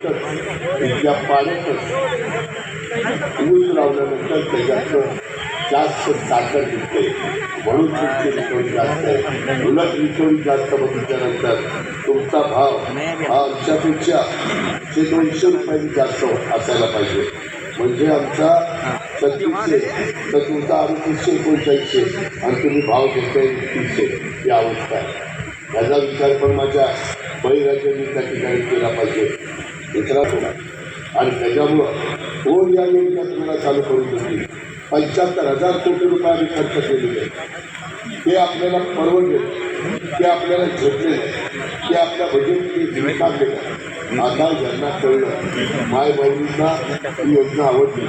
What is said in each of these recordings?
त्या पाण्यातच ऊस लावल्यानंतर त्याच्याचं जास्त साखर निघते. म्हणून तुमची रिकवरी जास्त आहे. उलट रिकवरी जास्त बघितल्यानंतर तुमचा भाव हा आमच्यापेक्षा ते दोनशे रुपयांनी जास्त असायला पाहिजे. म्हणजे आमचा सत्तीसशे तर तुमचा अडतीसशे एकोणचाळीसशे आणि तुम्ही भाव घेताय तीसशे ही अवस्था आहे याचा विचार पण माझ्या बळीराजांनी त्या ठिकाणी केला पाहिजे. मित्रांनो आणि त्याच्यामुळं कोण या योजना तुम्हाला चालू करून देतील पंच्याहत्तर हजार कोटी रुपये आम्ही खर्च केलेले आहेत. ते आपल्याला परवडले ते आपल्याला झेपले ते आपल्या बजेटची काढले आता ज्यांना कळलं माय बहिणींना ही योजना आवडली.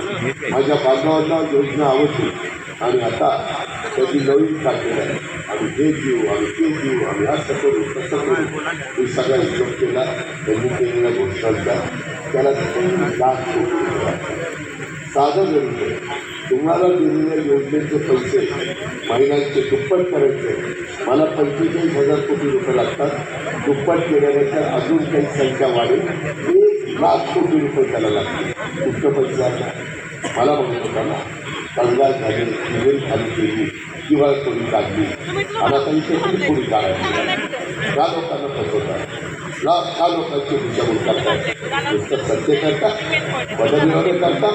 माझ्या बांधवांना योजना आवडली. आणि आता त्याची नवीन टाकलेलं आहे आम्ही हे देऊ आम्ही ते देऊ आम्ही असं करू तसं करू. मी सगळा हिशोब केला. त्यांनी केलेल्या घोषणांचा त्याला तीन लाख कोटी साधं गरज तुम्हाला दिलेल्या योजनेचे पैसे महिलांचे दुप्पट करायचे. मला पंचेचाळीस हजार कोटी रुपये लागतात. दुप्पट केल्यानंतर अजून काही संख्या वाढेल. एक लाख कोटी रुपये त्याला लागतील. कुठं पैसे आता. मला म्हणत होता ना कंगाल झाली सिव्हिल खाली केली किंवा कोणी काढली आणि आता इथे पण कोणी काढायची त्या लोकांना फसवतात. लाख लोकांची दिशाभूल करतात. नुसतं सत्य करता बदलविरोध करता.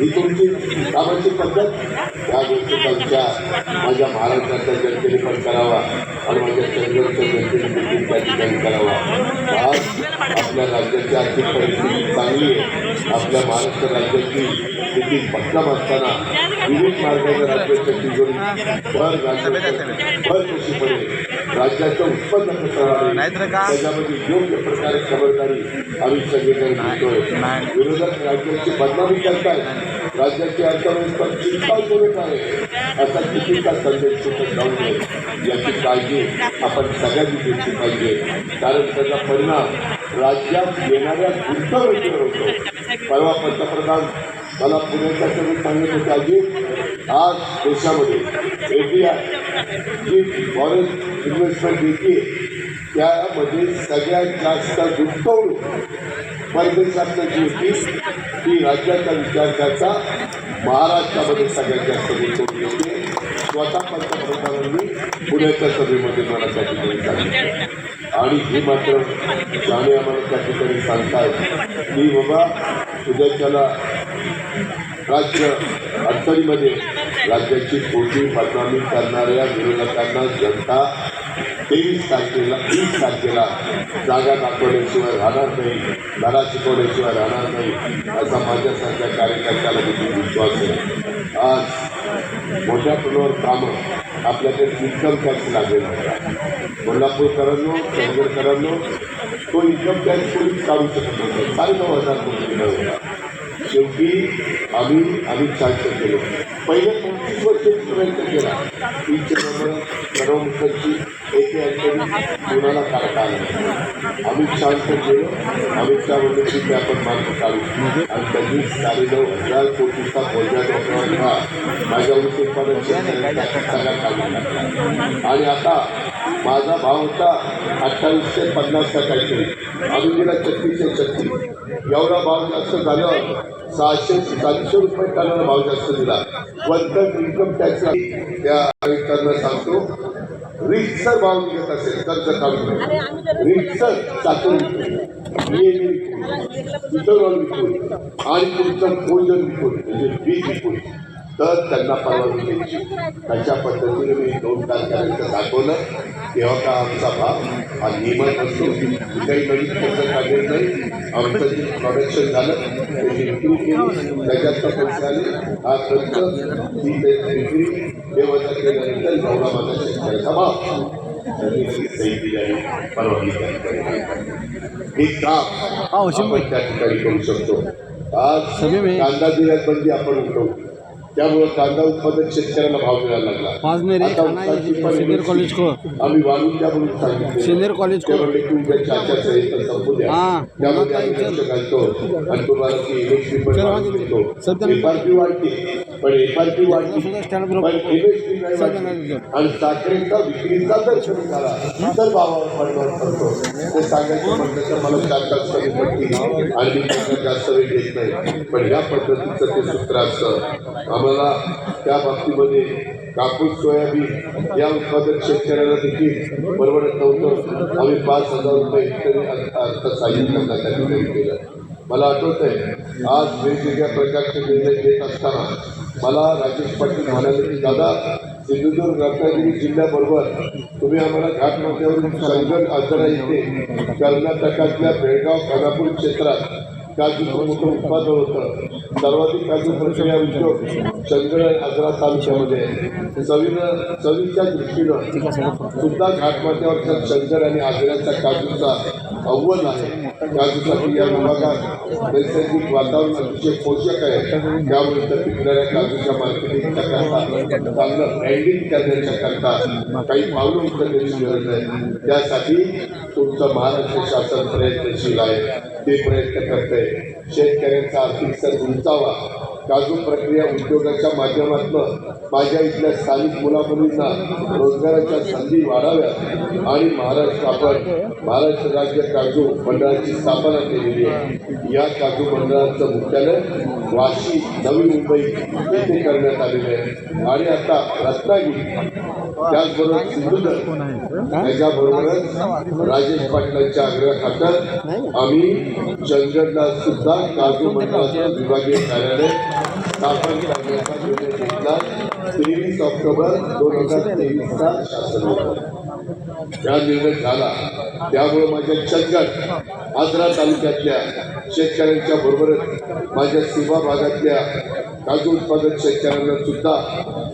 ही तुमची कामाची पद्धत. या गोष्टीचा विचार माझ्या महाराष्ट्राच्या जनतेने पण करावा आणि माझ्या चंद्रच्या जनतेने देखील त्या ठिकाणी करावा. आज आपल्या राज्याची आर्थिक परिस्थिती चांगली आहे. आपल्या महाराष्ट्र राज्याची स्थिती भक्कम असताना विविध मार्गाने राज्याच्या तिजोरी भर राज्याचं भर कशी पडेल. राज्याचं उत्पन्न कसं त्याच्यामध्ये योग्य प्रकारे खबरदारी आम्ही सगळेजण घेतोय. विरोधक राज्याची बदनामी करतायत. राज्याची अर्थव्यवस्था चिंताजनक आहे. असा चुकीचा संदेश कुठे जाऊ नये याची काळजी आपण सगळ्यांनी घेतली पाहिजे. कारण त्याचा परिणाम राज्यात येणाऱ्या गुंतवणुकीवर होतो. परवा पंतप्रधान मला पुण्याच्या सभेत सांगत होते आजी आज देशामध्ये एटीआय जी फॉरेन इन्व्हेस्टमेंट देते त्यामध्ये सगळ्यात जास्त गुंतवणूक परदेशातलं जी होती ती राज्याचा विचार करता महाराष्ट्रामध्ये सगळ्यात जास्त गुंतवणूक होते स्वतः पंतप्रधानांनी पुण्याच्या सभेमध्ये मला त्या ठिकाणी सांगितलं. आणि हे मात्र जाणे आम्हाला त्या ठिकाणी सांगतायत. की बाबा उद्याच्याला राज्य अडचणीमध्ये राज्याची खोटी बदनामी करणाऱ्या विरोधकांना जनता तेवीस तारखेला वीस तारखेला जागा दाखवल्याशिवाय राहणार नाही धडा शिकवल्याशिवाय राहणार नाही असा माझ्यासारख्या कार्यकर्त्याला देखील विश्वास आहे. आज मोठ्या प्रमाणावर कामं आपल्याकडे इन्कम टॅक्स लागेल. होता कोल्हापूरकरांनो चंदगडकरांनो तो इन्कम टॅक्स कोणीच काढू शकत नव्हतं. साडेनऊ हजार कोटी होता. शेवटी आम्ही आम्ही शांत केलो पहिले पंचवीस वर्ष प्रयत्न केला. तीनशे नंबर प्रणव मुखर्जी येथे कोणाला काढता आलं आम्ही शांत केलं. अमित शहा म्हणले की आपण मार्ग काढू आणि त्यांनी साडेनऊ हजार कोटीचा बोजा डोक्यावर माझ्या ऊस उत्पादन शेतकऱ्यांचा काढून टाकला. आणि आता माझा भाव होता अठ्ठावीसशे पन्नासचा काहीतरी. आम्ही गेला छत्तीसशे छत्तीस. एवढा भाव जास्त झाल्यावर सहाशे सातशे रुपये टनाला भाव जास्त दिला. वंतर इन्कम टॅक्स त्या आयुक्तांना सांगतो रिक्सर भाव निघत असेल कर्ज काढून रिक्सर चाकून विकून विकून आणि तुमचं भोजन विकून म्हणजे बीज विकून तर त्यांना परवानगी द्यायची. तशा पद्धतीने मी दोन कारखान्यांचं दाखवलं. तेव्हा का आमचा भाव हा नियमित असतो काही नवीन खर्च काढलेलं नाही. आमचं जे प्रोडक्शन झालं त्याची विक्री केली त्याच्यात पैसे आले हा खर्च ही ते विक्री हे वजा केल्यानंतर जेवढा माझा शेतकऱ्याचा भाव. परवानगी. हे काम आपण त्या ठिकाणी करू शकतो. आज कांदा निर्यात बंदी आपण उठवली त्यामुळे कांदा उत्पादक शेतकऱ्याला भाव मिळायला लागला. आम्ही वाढून सांगितले. Senior college. त्यामध्ये आम्ही लक्ष घालतो आणि तुम्हाला ती एमएसपी पण वाढली. एमएसपी नाही वाढली. आणि साखरेचा विक्रीचा दर कमी झाला इतर भावावर परिणाम पडतो. ते सांगायचं म्हटलं तर मला चार तास कमी पडतील आणि मी त्यांना जास्त वेळ घेत नाही. पण या पद्धतीचं ते सूत्र असतं. आम्हाला त्या बाबतीमध्ये कापूस सोयाबीन या उत्पादक शेतकऱ्यांना देखील परवडत नव्हतं. आम्ही पाच हजार रुपये हेक्टरी करण्यासाठी काही केलं. मला आठवत आहे आज वेगवेगळ्या प्रकारचे निर्णय घेत असताना मला राजेश पाटील म्हणाले की दादा सिंधुदुर्ग रत्नागिरी जिल्ह्याबरोबर तुम्ही आम्हाला घाटमाथ्यावरून संगम आजरा येथे कर्नाटकातल्या बेळगाव खानापूर क्षेत्रात काजूचं मोठं उत्पादन होतं. सर्वाधिक काजू प्रक्रिया उद्योग चंद्र आजरा तालुक्यामध्ये चवीनं चवीच्या दृष्टीनं सुद्धा घाटमाथ्यावरच्या चंदर आणि आजऱ्याचा काजूचा अव्वल आहे. काजूचा या विभागात नैसर्गिक वातावरण अतिशय पोषक आहे. त्यामुळे तर पिकणाऱ्या काजूच्या मार्केटिंगच्या करता चांगलं ब्रँडिंग करण्याच्या करता काही पावलं उचलण्याची गरज आहे. त्यासाठी तुमचं महाराष्ट्र शासन प्रयत्नशील आहे. ते प्रयत्न करते शेतकऱ्यांचा आर्थिक स्तर उंचावा. काजू प्रक्रिया उद्योगाच्या माध्यमातून माझ्या इथल्या स्थानिक मुलामुलींना रोजगाराच्या संधी वाढाव्यात आणि महाराष्ट्र आपण महाराष्ट्र राज्य काजू मंडळाची स्थापना केलेली आहे. या काजू मंडळाचं मुख्यालय वाशी नवी मुंबई येथे करण्यात आलेले आहे. आणि आता रत्नागिरी त्याचबरोबर सिंधुदुर्ग त्याच्याबरोबरच राजेश पाटलांच्या आग्रहाखातर आम्ही चंदगडला सुद्धा काजू मंडळाचं विभागीय कार्यालय स्थापन करण्याचा निर्णय घेतला तेवीस ऑक्टोबर दोन हजार तेवीसचा शासन निर्णय. हा निर्णय झाला त्यामुळे माझ्या चंदगड आजरा तालुक्यातल्या शेतकऱ्यांच्या बरोबरच माझ्या सीमा भागातल्या काजू उत्पादक शेतकऱ्यांना सुद्धा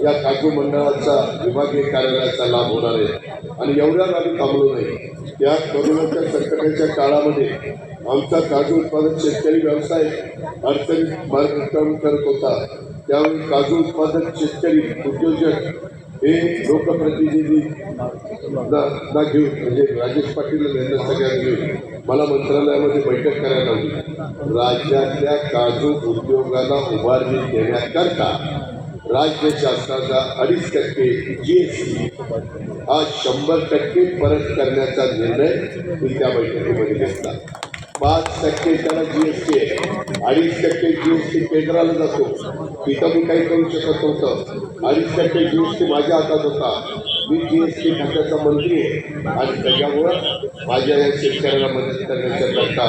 या काजू मंडळाचा विभागीय कार्यालयाचा लाभ होणार आहे आणि एवढ्याच आम्ही थांबलो नाही या कोरोनाच्या संकटाच्या काळामध्ये आमचा काजू उत्पादक शेतकरी व्यवसाय अडचणीत मार्गक्रमण करत होता. त्यावेळी काजू उत्पादक शेतकरी उद्योजक हे लोकप्रतिनिधी ना घेऊन म्हणजे राजेश पाटील यांना सगळ्यांना घेऊन मला मंत्रालयामध्ये बैठक करायला हवी राज्यातल्या काजू उद्योगाला उभारणी देण्याकरता राज्य शासनाचा अडीच टक्के जी एस टी हा शंभर टक्के परत करण्याचा निर्णय मी त्या बैठकीमध्ये घेतला. पाच टक्के त्याला जी एस टी आहे. अडीच टक्के जी एस टी केंद्राला जातो. तिथं मी काही करू शकत नव्हतं. अडीच टक्के जी एस टी माझ्या हातात होता. मी जी एस टी खात्याचा मंत्री आहे. आणि त्याच्यामुळं माझ्या या शेतकऱ्याला मदत करण्याच्या करता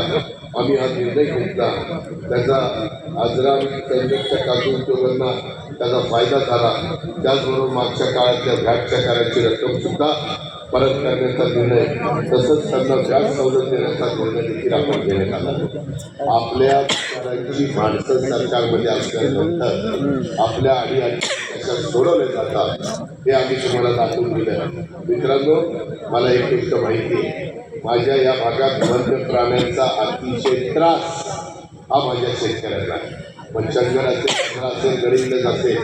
आम्ही हा निर्णय घेतला. त्याचा आजरा त्यांच्या काजू उद्योगांना त्याचा फायदा झाला. त्याचबरोबर मागच्या काळातल्या व्हॅटच्या कराची रक्कम सुद्धा परत करण्याचा निर्णय तसंच त्यांना व्याज सवलत देण्याचा निर्णय देखील आपण घेण्यात आला आपल्या विचारांची माणसं सरकारमध्ये असल्यानंतर आपल्या आणि त्याच्यात सोडवले जातात. हे आम्ही तुम्हाला दाखवून दिलं मित्रांनो मला एक गोष्ट माहिती आहे. माझ्या या भागात वन्य प्राण्यांचा अतिशय त्रास हा माझ्या शेतकऱ्यांना आहे चंद्राचे चंदगड असेल चंद्र असेल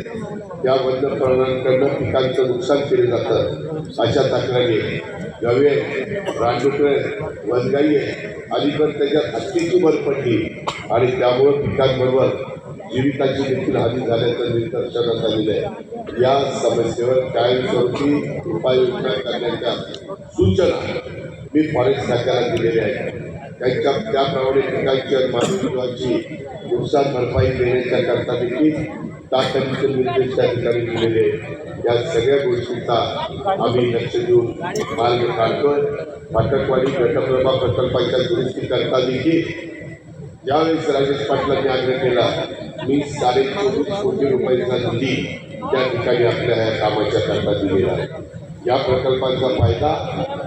गडिंगज या पिकांचं नुकसान केलं जातं अशा तक्रारी गवे रानडुकरे वनगाई आहे अलीकडे त्याच्यात हत्तीची भर पडली आणि त्यामुळं पिकांबरोबर जीविकाची देखील हानी झाल्याचं निदर्शनात आलेलं आहे. या समस्येवर कायमस्वरूपी उपाययोजना करण्याच्या सूचना मी फॉरेस्ट खात्याला दिलेल्या आहेत. त्यांच्या त्याप्रमाणे पिकांची आणि मानवी नुकसान भरपाई देण्याच्या करता देखील तातडीचे निर्देश त्या ठिकाणी दिलेले या सगळ्या गोष्टींचा आम्ही लक्ष देऊन मार्ग काढतोय. फाटकवाडी घटप्रभा प्रकल्पाच्या दुरुस्तीकरता देखील ज्यावेळेस राजेश पाटलांनी आग्रह केला मी साडे चोवीस कोटी रुपयांचा निधी त्या ठिकाणी आपल्या या कामाच्या करता दिलेला आहे. या प्रकल्पांचा फायदा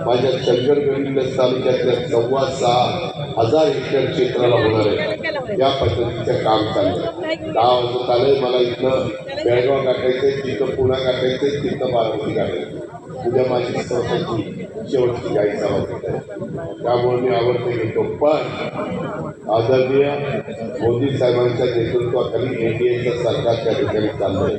माझ्या चंदगड तालुक्यातल्या सव्वा सहा हजार हेक्टर क्षेत्राला होणार आहे. या पद्धतीचं काम चाललं दहा वर्ष चालेल मला इथं बेळगाव गाठायचं तिथं पुणा गाठायचं तिथं बारामती गाठायचं उद्या माझी स्वतःची शेवटची गायचा वाटत आहे त्यामुळे मी आवडते घेतो. पण आदरणीय मोदी साहेबांच्या नेतृत्वाखाली एन डी एचं सरकार त्या ठिकाणी चाललंय.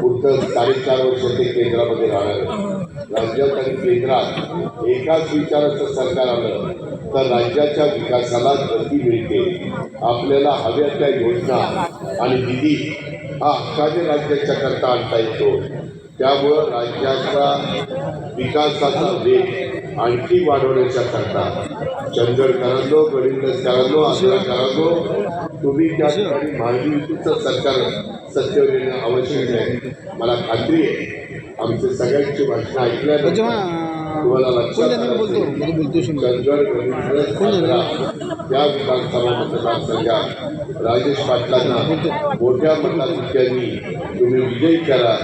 पुढचं साडेचार वर्ष ते केंद्रामध्ये राहणार आहे. राज्यात आणि केंद्रात एकाच विचाराचं सरकार आलं. तर राज्याच्या विकासाला गती मिळते. आपल्याला हव्या त्या योजना आणि निधी हा हक्काने राज्याच्या करता आणता येतो. त्यामुळं राज्याचा विकासाचा वेग आणखी वाढवण्याच्या करता. चंदगडकरांनो गडिंगजकरांनो आंध्रकरांनो तुम्ही त्या ठिकाणी महाराष्ट्र युतीचं सरकार सत्तेवर आवश्यक आहे मला खात्री आहे. आमच्या सगळ्यांची भाषणं ऐकल्यानंतर तुम्हाला लक्षात आंध्रा या विधानसभा मतदारसंघात राजेश पाटलांना मोठ्या मताधिक्यांनी तुम्ही विजयी करा.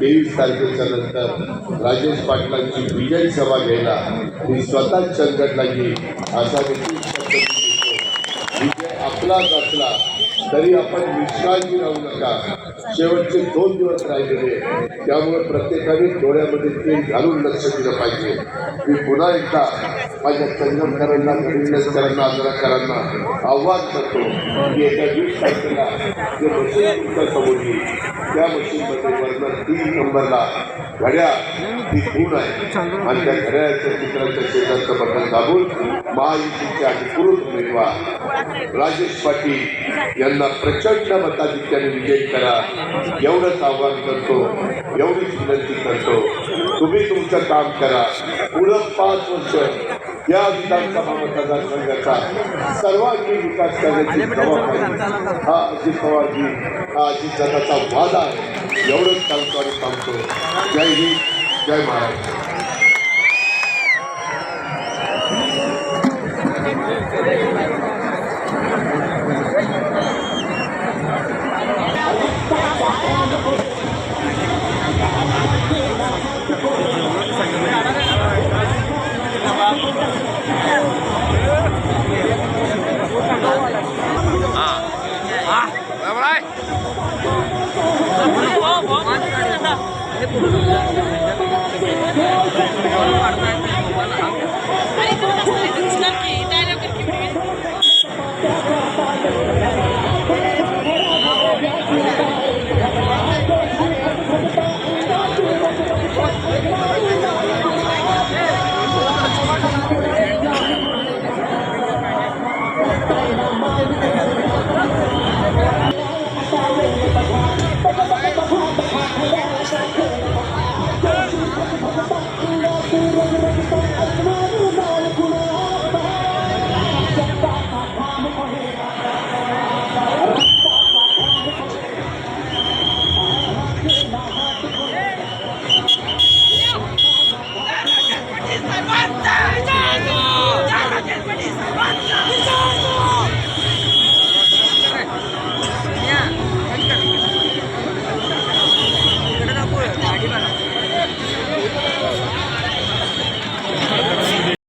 तेवीस तारखेच्या नंतर राजेश पाटलांची विजयी सभा घ्यायला मी स्वतः चंदगडला येईल असा देखील. विजय असला तरी आपण विश्रांती राहू नका. शेवटचे दोन दिवस राहिलेले त्यामुळे प्रत्येकाने डोळ्यामध्ये ते घालून लक्ष दिलं पाहिजे. मी पुन्हा एकदा माझ्या संगमकरांना गडिंगजकरांना आंध्रकरांना आव्हान करतो की एका वीस तारखेला जे मशीन तुमच्यासमोर येईल त्या मशीनमध्ये वर्ण तीन नंबरला घड्या ही गुण आहे. आणि त्या घड्याळाच्या चित्राच्या शेजारचं बटन दाबून महायुतीचे अधिकृत उमेदवार राजेश पाटील यांना प्रचंड मताधिक्याने विजय करा. एवढंच आव्हान करतो. एवढीच विनंती करतो. तुम्ही तुमचं काम करा. पुढं पाच वर्ष या विधानसभा मतदारसंघाचा सर्वांगीण विकास करण्याची जबाबदारी हा अजित पवारजी हा अजित वादा आहे. एवढंच सांगतो आणि सांगतो जय हिंद जय महाराष्ट्र.